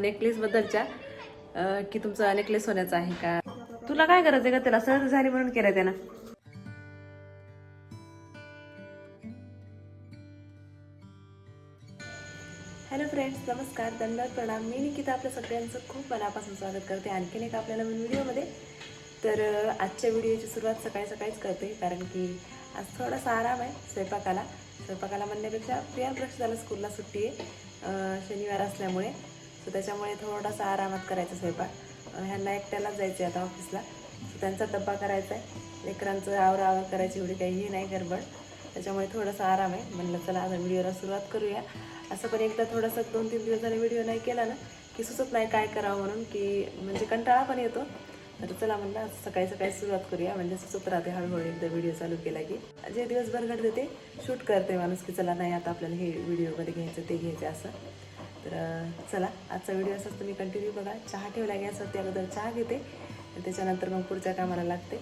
Necklace बद्दलच्या. अं, की तुमचा नेकलेस होण्याचा आहे का? तुला काय गरज आहे का त्याला? सहज झाली म्हणून केलं त्यानं. हॅलो फ्रेंड्स नमस्कार. दंडवत प्रणाम. मी निकिता आपल्या सगळ्यांचं खूप मनापासून स्वागत करते. आणखीन एक आपल्याला नवीन व्हिडिओमध्ये. तर आजच्या व्हिडिओची सुरुवात सकाळी सकाळीच करते कारण की आज थोडासा आराम आहे स्वयंपाकाला. स्वयंपाकाला म्हणण्यापेक्षा प्रिया झाला स्कूलला सुट्टी आहे. अं, शनिवार असल्यामुळे. सो त्याच्यामुळे थोडासा आरामात करायचा स्वयंपाक. ह्यांना एकट्यालाच जायचं आहे आता ऑफिसला. सो त्यांचा डब्बा करायचा आहे लेकरांचं आवर आवर करायची एवढी काही हे नाही गडबड. त्याच्यामुळे थोडासा आराम आहे. म्हणलं चला आता व्हिडिओला सुरुवात करूया. असं पण एकदा थोडंसं दोन तीन दिवस झाले व्हिडिओ नाही केला ना की सुचत नाही काय करावं म्हणून की म्हणजे कंटाळा पण येतो. तर चला म्हणलं सकाळी सकाळी सुरुवात करूया. म्हणजे सुचत राहते हळूहळू एकदा व्हिडिओ चालू केला की. जे दिवसभर घडते ते शूट करते माणूस की चला नाही आता आपल्याला हे व्हिडिओमध्ये घ्यायचं ते घ्यायचं असं. तर चला आजचा व्हिडिओ असाच तुम्ही कंटिन्यू बघा. चहा ठेवला गॅसवरती अगोदर चहा घेते. त्याच्यानंतर मग पुढच्या कामाला लागते.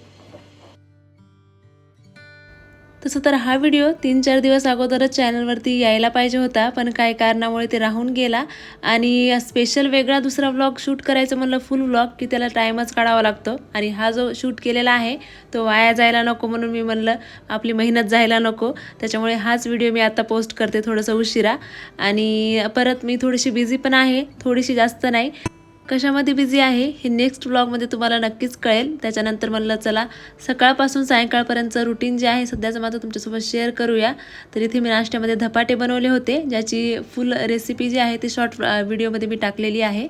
तसं तर हा व्हिडिओ तीन चार दिवस अगोदरच चॅनलवरती यायला पाहिजे होता पण काही कारणामुळे ते राहून गेला. आणि स्पेशल वेगळा दुसरा व्लॉग शूट करायचं म्हणलं फुल व्लॉग की त्याला टाईमच काढावा लागतो. आणि हा जो शूट केलेला आहे तो वाया जायला नको म्हणून मी म्हणलं आपली मेहनत जायला नको. त्याच्यामुळे हाच व्हिडिओ मी आता पोस्ट करते थोडंसं उशिरा. आणि परत मी थोडीशी बिझी पण आहे थोडीशी जास्त नाही. कशामध्ये बिझी आहे हे नेक्स्ट ब्लॉगमध्ये तुम्हाला नक्कीच कळेल. त्याच्यानंतर म्हणलं चला सकाळपासून सायंकाळपर्यंतचं रुटीन जे आहे सध्याचं माझं तुमच्यासोबत शेअर करूया. तर इथे मी नाश्त्यामध्ये धपाटे बनवले होते ज्याची फुल रेसिपी जी आहे ती शॉर्ट व्हिडिओमध्ये मी टाकलेली आहे.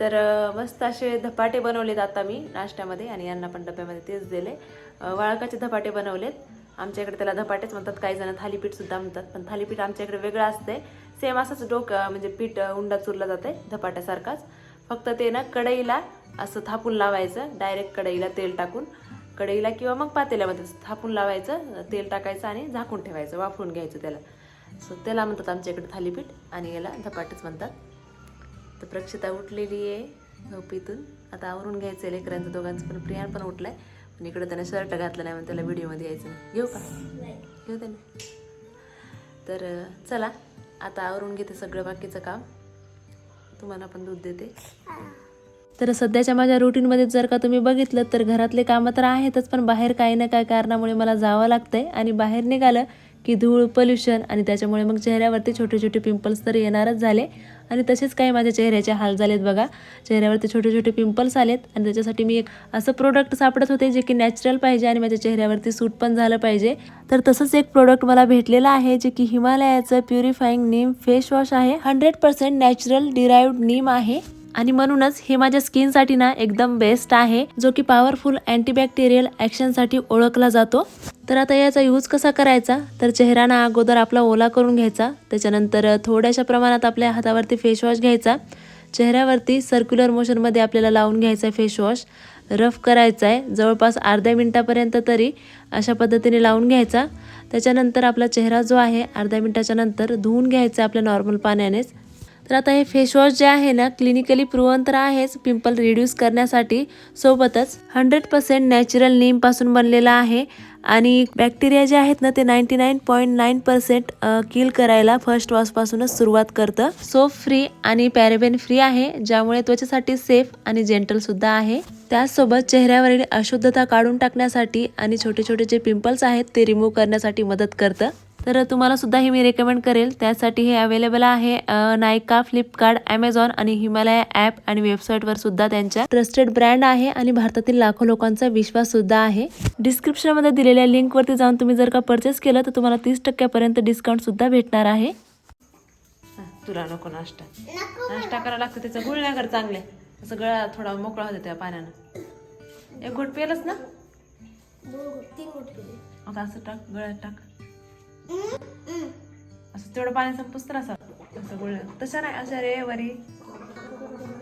तर मस्त असे धपाटे बनवलेत आता मी नाश्त्यामध्ये आणि यांना पण डब्यामध्ये तेच दिले. वाळकाचे धपाटे बनवलेत. आमच्याकडे त्याला धपाटेच म्हणतात. काही जण थालीपीठ सुद्धा म्हणतात. पण थालीपीठ आमच्या इकडे वेगळं असते सेम असंच डोकं म्हणजे पीठ उंडा चुरला जाते धपाट्यासारखाच. फक्त ते ना कढईला असं थापून लावायचं. डायरेक्ट कढईला तेल टाकून. कढईला किंवा मग पातेल्यामध्ये थापून लावायचं. तेल टाकायचं आणि झाकून ठेवायचं. वाफरून घ्यायचं त्याला. सो त्याला म्हणतात आमच्याकडे थालीपीठ आणि याला धपाटेच म्हणतात. तर प्रक्षिता उठलेली आहे झोपेतून. आता आवरून घ्यायचं आहे लेकरांचं. दोघांचं पण प्रियान पण उठलाय. पण इकडे त्याने शर्ट घातला नाही म्हणून त्याला व्हिडिओमध्ये यायचं नाही. घेऊ का? घेऊ त्याने. तर चला. आता आवरून घेते सगळं बाकीचं काम. तुम्हाला पण दूध देते. तर सध्याच्या माझ्या रुटीनमध्ये जर का तुम्ही बघितलं तर घरातले कामं तर आहेतच पण बाहेर काही ना काही कारणामुळे मला जावं लागतंय. आणि बाहेर निघालं की धूळ पोल्युशन आणि त्याच्यामुळे मग चेहऱ्यावरती छोटे छोटे पिंपल्स तर येणारच झाले. आणि तसेच काही माझ्या चेहऱ्याचे हाल झालेत बघा. चेहऱ्यावरती छोटे छोटे पिंपल्स आलेत आणि त्याच्यासाठी मी एक असं प्रोडक्ट सापडत होते जे की नॅचरल पाहिजे आणि माझ्या चेहऱ्यावरती सूट पण झालं पाहिजे. तर तसंच एक प्रोडक्ट मला भेटलेलं आहे जे की हिमालयाचं प्युरिफाईंग नीम फेस वॉश आहे. Hundred percent natural derived neem आहे. आणि म्हणूनच हे माझ्या स्किनसाठी ना एकदम बेस्ट आहे जो की पॉवरफुल अँटीबॅक्टेरियल ॲक्शनसाठी ओळखला जातो. तर आता याचा यूज कसा करायचा? तर चेहरा ना अगोदर आपला ओला करून घ्यायचा त्याच्यानंतर थोड्याशा प्रमाणात आपल्या हातावरती फेसवॉश घ्यायचा चेहऱ्यावरती सर्क्युलर मोशनमध्ये आपल्याला लावून घ्यायचा आहे फेसवॉश रफ करायचा आहे जवळपास अर्ध्या मिनटापर्यंत तरी अशा पद्धतीने लावून घ्यायचा. त्याच्यानंतर आपला चेहरा जो आहे अर्ध्या मिनटाच्या नंतर धुवून घ्यायचा आपल्या नॉर्मल पाण्यानेच. तर आता हे फेसवॉश जे आहे ना क्लिनिकली प्रूव्हन तर आहेच. पिंपल रिड्यूस करण्यासाठी सोबतच हंड्रेड पर्सेंट नॅचरल नीमपासून बनलेलं आहे. आणि बॅक्टेरिया जे आहेत ना ते ninety nine point nine percent kill करायला फर्स्ट वॉशपासूनच सुरुवात करतं. सोप फ्री आणि पॅरेबेन फ्री आहे ज्यामुळे त्वचेसाठी सेफ आणि जेंटल सुद्धा आहे. त्याचसोबत चेहऱ्यावरील अशुद्धता काढून टाकण्यासाठी आणि छोटे छोटे जे पिंपल्स आहेत ते रिमूव्ह करण्यासाठी मदत करतं. तर तुम्हाला सुद्धा हे मी रेकमेंड करेल. त्यासाठी हे अवेलेबल आहे नायका फ्लिपकार्ट ॲमेझॉन आणि हिमालया ॲप आणि वेबसाईटवर सुद्धा त्यांच्या ट्रस्टेड ब्रँड आहे आणि भारतातील लाखो लोकांचा विश्वास सुद्धा आहे. डिस्क्रिप्शनमध्ये दिलेल्या लिंकवरती जाऊन तुम्ही जर का परचेस केलं तर तुम्हाला तीस टक्क्यापर्यंत डिस्काउंट सुद्धा भेटणार आहे. तुला नको नाश्ता. नाश्ता करायला लागतं त्याचं गुळण्या कर चांगले असं गळा थोडा मोकळा होते त्या पाण्यानं. एक घोट पेलच ना? असं टाक गळ्यात टाक. असं तेवढं पाणी संपूस तर असं असं गोळ तसं नाही अशा रे वरी.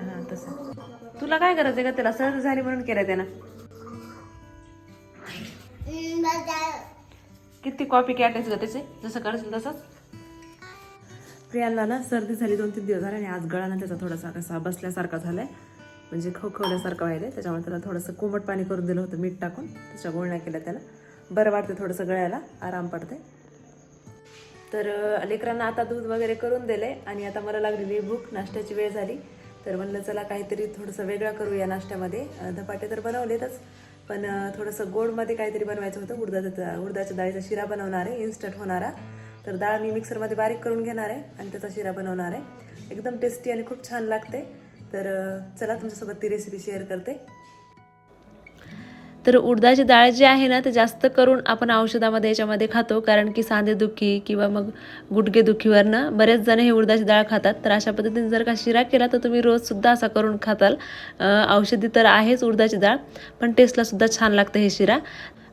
हा तसं. तुला काय करायचं का त्याला? सर्दी झाली म्हणून केलं त्यानं. किती कॉपी कॅटायचं का त्याचे? जसं करशील तसंच. प्रियांना ना सर्दी झाली दोन तीन दिवस झाले आणि आज गळा ना त्याचा थोडासा कसा बसल्यासारखा झालाय. म्हणजे खवखवल्यासारखं व्हायला त्याच्यामुळे त्याला थोडंसं कोमट पाणी करून दिलं होतं मीठ टाकून. त्याच्या गुळण्या केल्या त्याला. बरं वाटतं थोडंसं गळ्याला. आराम पडते तर लेकरांना आता दूध वगैरे करून दिले आणि आता मला लागलेली भूक नाश्त्याची वेळ झाली. तर म्हणलं चला काहीतरी थोडंसं वेगळं करूया नाश्त्यामध्ये. धपाटे तर बनवलेतच पण थोडंसं गोडमध्ये काहीतरी बनवायचं होतं. उडदाचा उडदाच्या डाळीचा शिरा बनवणार आहे इन्स्टंट होणारा. तर डाळ मी मिक्सरमध्ये बारीक करून घेणार आहे आणि त्याचा शिरा बनवणार आहे. एकदम टेस्टी आणि खूप छान लागते. तर चला तुमच्यासोबत ती रेसिपी शेअर करते. तर उडदाची डाळ जी आहे ना ते जास्त करून आपण औषधामध्ये याच्यामध्ये खातो. कारण की सांधेदुखी किंवा मग गुडघेदुखीवरनं बरेच जण हे उडदाची डाळ खातात. तर अशा पद्धतीने जर का शिरा केला तर तुम्ही रोजसुद्धा असा करून खाताल. औषधी तर आहेच उडदाची डाळ पण टेस्टलासुद्धा छान लागतं हे शिरा.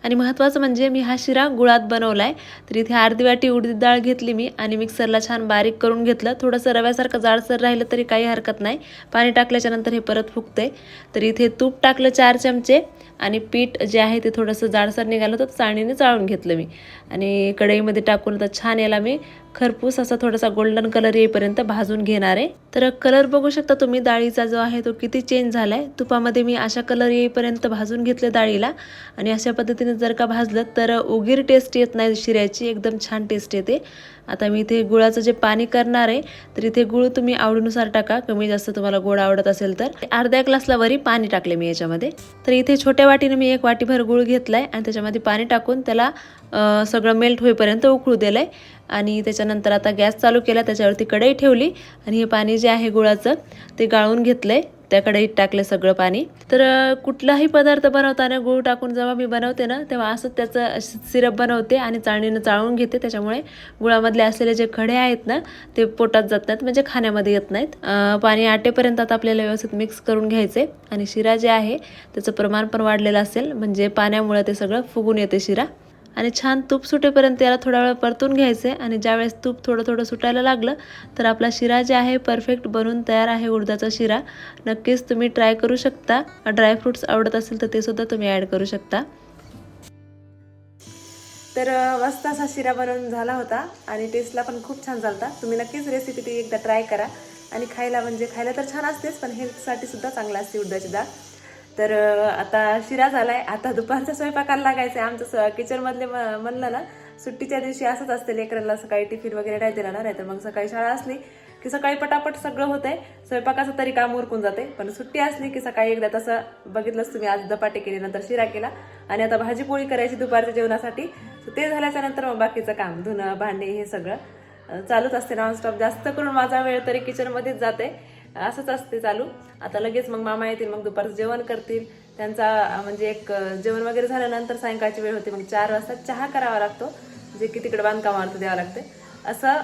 आणि महत्त्वाचं म्हणजे मी हा शिरा गुळात बनवला आहे तर इथे अर्धी वाटी उडीद डाळ घेतली मी आणि मिक्सरला छान बारीक करून घेतलं. थोडंसं रव्यासारखं जाडसर राहिलं तरी काही हरकत नाही. पाणी टाकल्याच्यानंतर हे परत फुगते तर इथे तूप टाकलं चार चमचे. आणि पीठ जे आहे ते थोडंसं जाडसर निघालं होतं चाळणीने चाळून घेतलं मी. आणि कढईमध्ये टाकून आता छान याला मी खरपूस असा थोडासा गोल्डन कलर येईपर्यंत भाजून घेणार आहे. तर कलर बघू शकता तुम्ही डाळीचा जो आहे तो किती चेंज झाला आहे तुपामध्ये मी अशा कलर येईपर्यंत भाजून घेतले डाळीला. आणि अशा पद्धतीने जर का भाजलं तर उगीर टेस्ट येत नाही शिऱ्याची एकदम छान टेस्ट येते. आता मी इथे गुळाचं जे पाणी करणार आहे तर इथे गुळ तुम्ही आवडीनुसार टाका. कमी जास्त तुम्हाला गोड आवडत असेल तर. अर्ध्या ग्लासला वरी पाणी टाकले मी याच्यामध्ये. तर इथे छोट्या वाटीने मी एक वाटीभर गुळ घेतलाय आणि त्याच्यामध्ये पाणी टाकून त्याला सगळं मेल्ट होईपर्यंत उकळू दिलंय. आणि त्याच्यानंतर आता गॅस चालू केला त्याच्यावरती कढई ठेवली आणि हे पाणी जे आहे गुळाचं ते गाळून घेतलंय. त्या कढईत टाकलं सगळं पाणी. तर कुठलाही पदार्थ बनवताना गूळ टाकून जेव्हा मी बनवते ना तेव्हा असंच त्याचं सिरप बनवते आणि चाळणीनं चाळून घेते. त्याच्यामुळे गुळामधले असलेले जे खडे आहेत ना ते पोटात जात नाहीत म्हणजे खाण्यामध्ये येत नाहीत. पाणी आटेपर्यंत आता आपल्याला व्यवस्थित मिक्स करून घ्यायचे आणि शिरा जे आहे त्याचं प्रमाण पण वाढलेलं असेल. म्हणजे पाण्यामुळे ते सगळं फुगून येते शिरा. आणि छान तूप सुटेपर्यंत याला थोडा वेळ परतून घ्यायचे आणि ज्यावेळेस तूप थोडं थोडं सुटायला लागलं तर आपला शिरा जे आहे परफेक्ट बनून तयार आहे उडदाचा शिरा. नक्कीच तुम्ही ट्राय करू शकता. ड्रायफ्रूट्स आवडत असेल तर ते सुद्धा तुम्ही ॲड करू शकता. तर मस्त असा शिरा बनवून झाला होता आणि टेस्टला पण खूप छान झालता तुम्ही नक्कीच रेसिपी ती एकदा ट्राय करा. आणि खायला म्हणजे खायला तर छान असतेच पण हेल्थसाठी सुद्धा चांगला असते उडदाची डाळ. तर आता शिरा झालाय. आता दुपारच्या स्वयंपाकाला लागायचं आहे आमचं स किचनमधले म- म्हणलं ना सुट्टीच्या दिवशी असंच असते. लेकरांना सकाळी टिफिन वगैरे नाही दिला ना नाही तर मग सकाळी शाळा असली की सकाळी पटापट सगळं होतंय. स्वयंपाकाचं तरी काम उरकून जाते. पण सुट्टी असली की सकाळी एकदा तसं बघितलंच तुम्ही आज दपाटे केले नंतर शिरा केला. आणि आता भाजी पोळी करायची दुपारच्या जेवणासाठी. ते झाल्याच्यानंतर मग बाकीचं काम धुणं भांडे हे सगळं चालूच असते. नॉनस्टॉप जास्त करून माझा वेळ तरी किचनमध्येच जाते. असंच असते चालू. आता लगेच मग मामा येतील मग दुपारचं जेवण करतील. त्यांचा म्हणजे एक जेवण वगैरे झाल्यानंतर सायंकाळची वेळ होते मग चार वाजता चहा करावा लागतो. जे की तिकडे बांधकामावरती द्यावं लागते. असं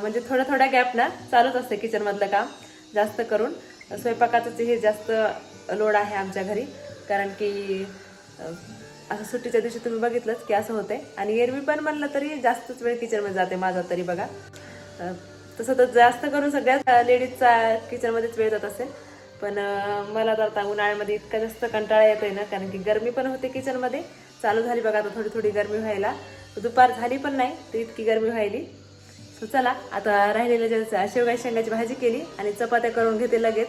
म्हणजे थोड्या थोड्या गॅप ना चालूच असते किचनमधलं काम जास्त करून. स्वयंपाकाचं हे जास्त लोड आहे आमच्या घरी. कारण की असं सुट्टीच्या दिवशी तुम्ही बघितलंच की असं होते आणि एरवी पण म्हणलं तरी जास्तच वेळ किचनमध्ये जाते माझा तरी बघा. तसं तर जास्त करून सगळ्याच लेडीजचा किचनमध्येच वेळ जात असेल. पण मला तर आता उन्हाळ्यामध्ये इतका जास्त कंटाळा येतोय ना कारण की गरमी पण होते किचनमध्ये. चालू झाली बघा आता थोडी थोडी गरमी व्हायला. दुपार झाली पण नाही तर इतकी गरमी व्हायली. सो चला आता राहिलेल्या ज्या शेवगाई शेंगाची भाजी केली आणि चपात्या करून घेते लगेच.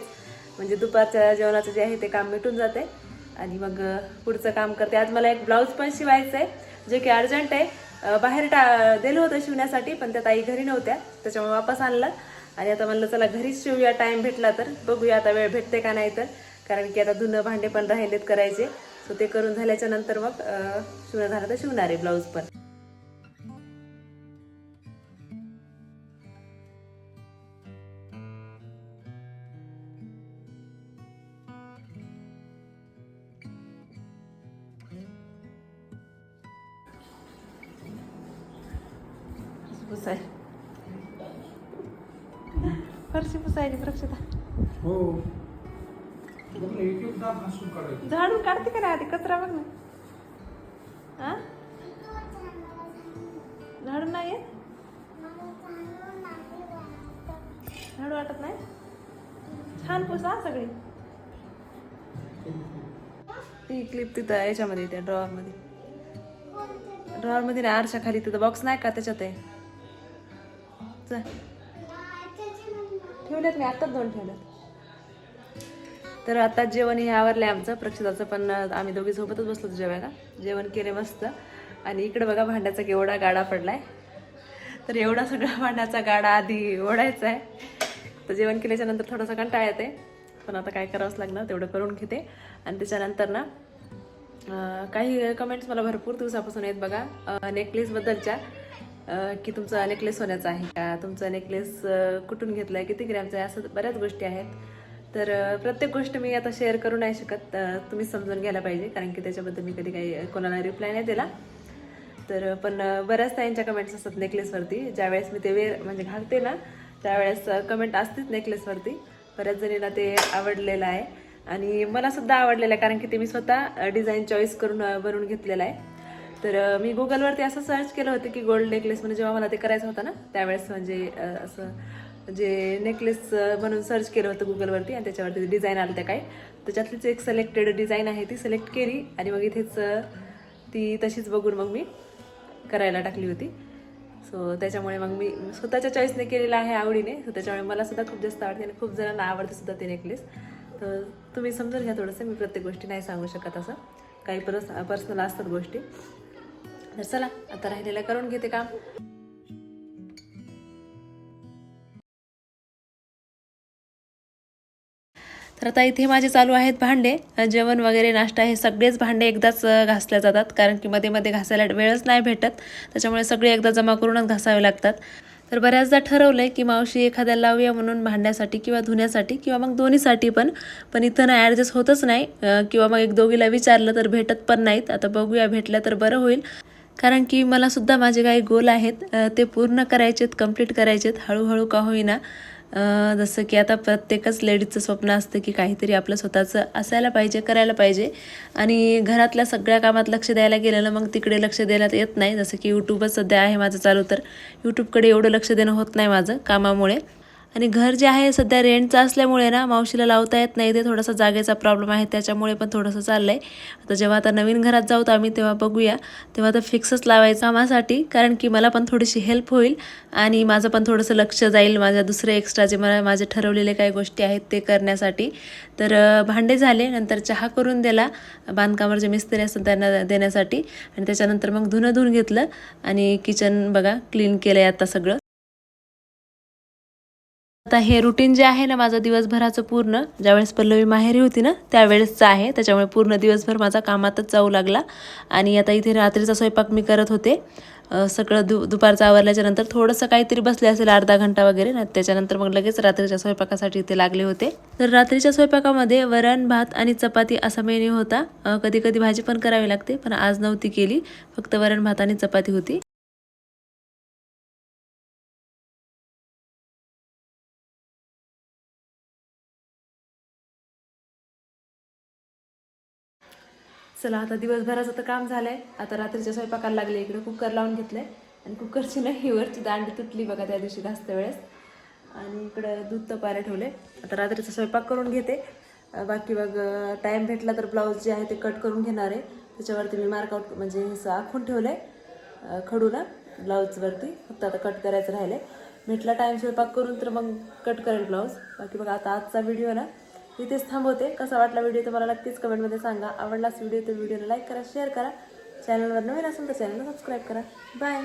म्हणजे दुपारच्या जेवणाचं जे आहे ते काम मिटून जाते. आणि मग पुढचं काम करते. आज मला एक ब्लाऊज पण शिवायचं आहे जे की अर्जंट आहे. बाहेर टा दिलं होतं शिवण्यासाठी पण त्या ताई घरी नव्हत्या त्याच्यामुळे वापस आणलं. आणि आता म्हणलं चला घरीच शिवूया टाईम भेटला तर. बघूया आता वेळ भेटते का नाही तर. कारण की आता धुणं भांडे पण राहिलेत करायचे. सो ते करून झाल्याच्यानंतर मग शिवणं झालं तर शिवणार आहे ब्लाऊज पण. का नाही आधी कचरा बघ ना. हा नाही येत झाडू वाटत नाही? छान पुसा सगळी. ती क्लिप तिथं याच्यामध्ये त्या ड्रॉवर मध्ये. ड्रॉवर मध्ये नाही आरशा खाली तिथं बॉक्स नाही का त्याच्यात आहे? चल. मी आत्ताच दोन ठेवल्यात. तर आता जेवण हे आवरलंय आमचं प्रक्षिताचं पण आम्ही दोघी सोबतच बसलो होतो जेवायला. जेवण केले मस्त. आणि इकडे बघा भांड्याचा केवढा गाडा पडलाय. तर एवढा सगळा भांड्याचा गाडा आधी ओढायचा आहे तर जेवण केल्याच्यानंतर थोडासा कंटाळा येते पण आता काय करावंच लागणार तेवढं करून घेते. आणि त्याच्यानंतर ना काही कमेंट्स मला भरपूर दिवसापासून आहेत बघा. नेकलेसबद्दलच्या की तुमचा नेकलेस सोन्याचा आहे का? तुमचा नेकलेस कुठून घेतला आहे किती ग्रॅमचा आहे? असं बऱ्याच गोष्टी आहेत. तर प्रत्येक गोष्ट मी आता शेअर करू नाही शकत तुम्ही समजून घ्यायला पाहिजे कारण की त्याच्याबद्दल मी कधी काही कोणाला रिप्लाय नाही दिला. तर पण बऱ्याच ताईंच्या कमेंट्स असतात नेकलेसवरती ज्यावेळेस मी ते वेअर म्हणजे घालते ना त्यावेळेस कमेंट असतेच नेकलेसवरती बऱ्याच जणींना ते आवडलेलं आहे. आणि मला सुद्धा आवडलेलं आहे कारण की ते मी स्वतः डिझाईन चॉईस करून बनवून घेतलेलं आहे. तर मी गुगलवरती असं सर्च केलं होतं की गोल्ड नेकलेस म्हणजे जेव्हा मला ते करायचं होतं ना त्यावेळेस म्हणजे असं म्हणजे नेकलेस म्हणून सर्च केलं होतं गुगलवरती आणि त्याच्यावरती डिझाईन आलं त्या काय त्याच्यातलीच एक सिलेक्टेड डिझाईन आहे ती सिलेक्ट केली आणि मग इथेच ती तशीच बघून मग मी करायला टाकली होती. सो त्याच्यामुळे मग मी स्वतःच्या चॉईसने केलेलं आहे आवडीने. सो त्याच्यामुळे मला सुद्धा खूप जास्त आवडते आणि खूप जणांना आवडते सुद्धा ते नेकलेस तर तुम्ही समजून घ्या थोडंसं मी प्रत्येक गोष्टी नाही सांगू शकत असं. काही परस पर्सनल असतात गोष्टी. तर चला आता राहिलेलं करून घेते काम. तर आता इथे माझे चालू आहेत भांडे. जेवण वगैरे नाश्ता हे सगळेच भांडे एकदाच घासल्या जातात. कारण की मध्ये मध्ये घासायला वेळच नाही भेटत. त्याच्यामुळे सगळे एकदा जमा करूनच घासावे लागतात. तर बऱ्याचदा ठरवलंय की मावशी एखाद्या लावूया म्हणून भांड्यासाठी किंवा धुण्यासाठी किंवा मग दोन्हीसाठी पण. पण इथं ना ॲडजस्ट होतच नाही. किंवा मग एक दोघीला विचारलं तर भेटत पण नाहीत. आता बघूया भेटल्या तर बरं होईल. कारण की मला सुद्धा माझे काही गोल आहेत. ते पूर्ण करायचेत कंप्लीट करायचेत. हळूहळू का होईना. जसं की आता प्रत्येकच लेडीजचं स्वप्न असतं की काहीतरी आपलं स्वतःचं असायला पाहिजे करायला पाहिजे. आणि घरातल्या सगळ्या कामात लक्ष द्यायला गेलं मग तिकडे लक्ष द्यायला येत नाही. जसं की यूट्यूबच सध्या आहे माझं चालू तर यूट्यूबकडे एवढं लक्ष देणं होत नाही माझं कामामुळे. आणि घर जे आहे सध्या रेंटचं असल्यामुळे ना मावशीला लावता येत नाही. ते थोडासा जागेचा प्रॉब्लेम आहे. त्याच्यामुळे पण थोडंसं चाललं आहे आता जेव्हा आता नवीन घरात जाऊ तर आम्ही तेव्हा बघूया. तेव्हा आता फिक्सच लावायचं आम्हासाठी. कारण की मला पण थोडीशी हेल्प होईल. आणि माझं पण थोडंसं लक्ष जाईल. माझ्या दुसरे एक्स्ट्रा जे मला माझे ठरवलेले काही गोष्टी आहेत ते करण्यासाठी. तर भांडे झाले. नंतर चहा करून दिला. बांधकामावर जे मिस्त्री असतात त्यांना देण्यासाठी. आणि त्याच्यानंतर मग धुणं धुवून घेतलं. आणि किचन बघा क्लीन केलं आहे आता सगळं. आता हे रुटीन जे आहे ना माझं दिवसभराचं पूर्ण ज्यावेळेस पल्लवी माहेरी होती ना त्यावेळेसचं आहे. त्याच्यामुळे पूर्ण दिवसभर माझा कामातच जाऊ लागला. आणि आता इथे रात्रीचा स्वयंपाक मी करत होते. सगळं दु दुपारचं आवरल्याच्या नंतर थोडंसं काहीतरी बसले असेल अर्धा घंटा वगैरे. ना त्याच्यानंतर मग लगेच रात्रीच्या स्वयंपाकासाठी इथे लागले होते. तर रात्रीच्या स्वयंपाकामध्ये वरण भात आणि चपाती असा मेन्यू होता. कधी कधी भाजी पण करावी लागते पण आज नव्हती केली. फक्त वरण भात आणि चपाती होती. चला आता दिवसभराचं तर काम झालंय. आता रात्रीच्या स्वयंपाकाला लागले इकडे कुकर लावून घेतलंय. आणि कुकरची नाही वरची दांडी तुटली बघा त्या दिवशी घासत्या वेळेस. आणि इकडं दूध तपायला ठेवले आता रात्रीचा स्वयंपाक करून घेते. बाकी मग टाईम भेटला तर ब्लाऊज जे आहे ते कट करून घेणार आहे. त्याच्यावरती मी मार्कआउट म्हणजे हे असं आखून ठेवलंय अं, खडूला ब्लाऊजवरती फक्त आता कट करायचं राहिले भेटला टाईम स्वयंपाक करून तर मग कट करेल ब्लाऊज बाकी बघा आता आजचा व्हिडिओ ना इथेच थांबवते. कसा वाटला व्हिडिओ तर मला नक्कीच कमेंटमध्ये सांगा. आवडलाच व्हिडिओ तर व्हिडिओला लाईक करा शेअर करा. चॅनलवर नवीन असेल तर चॅनलला सबस्क्राईब करा. बाय